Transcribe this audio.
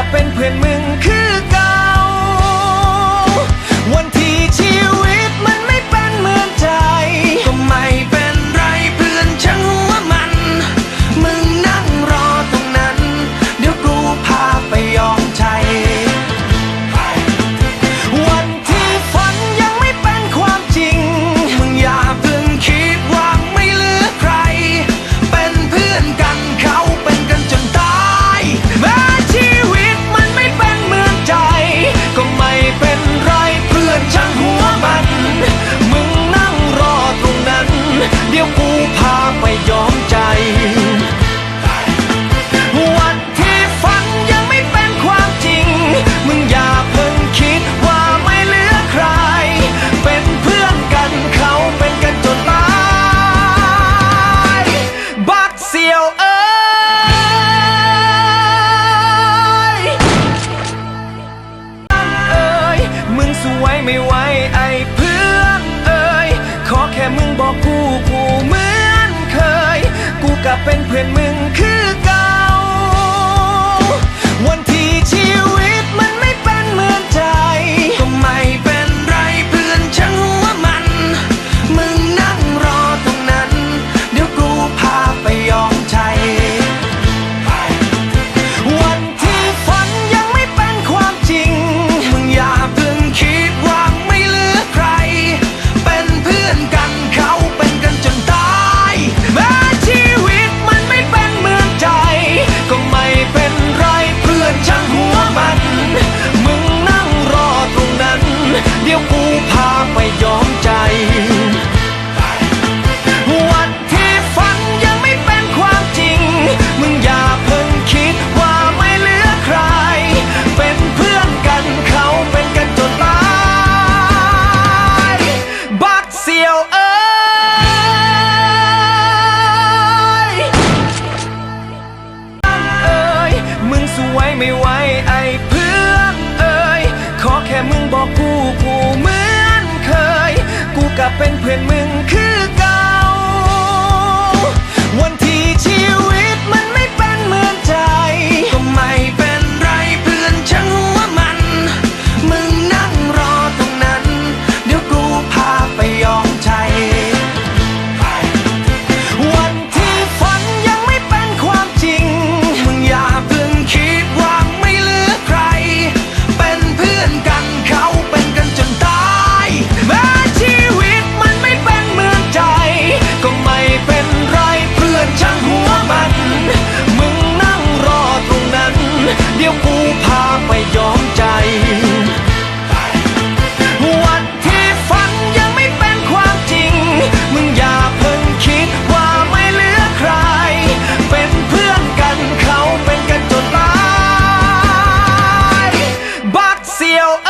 จะเป็นเพื่อนมึงคือ เป็นเพื่อนมึงคือเก่าวันที่ ก็เป็นเพื่อนมึงคือกัน Leo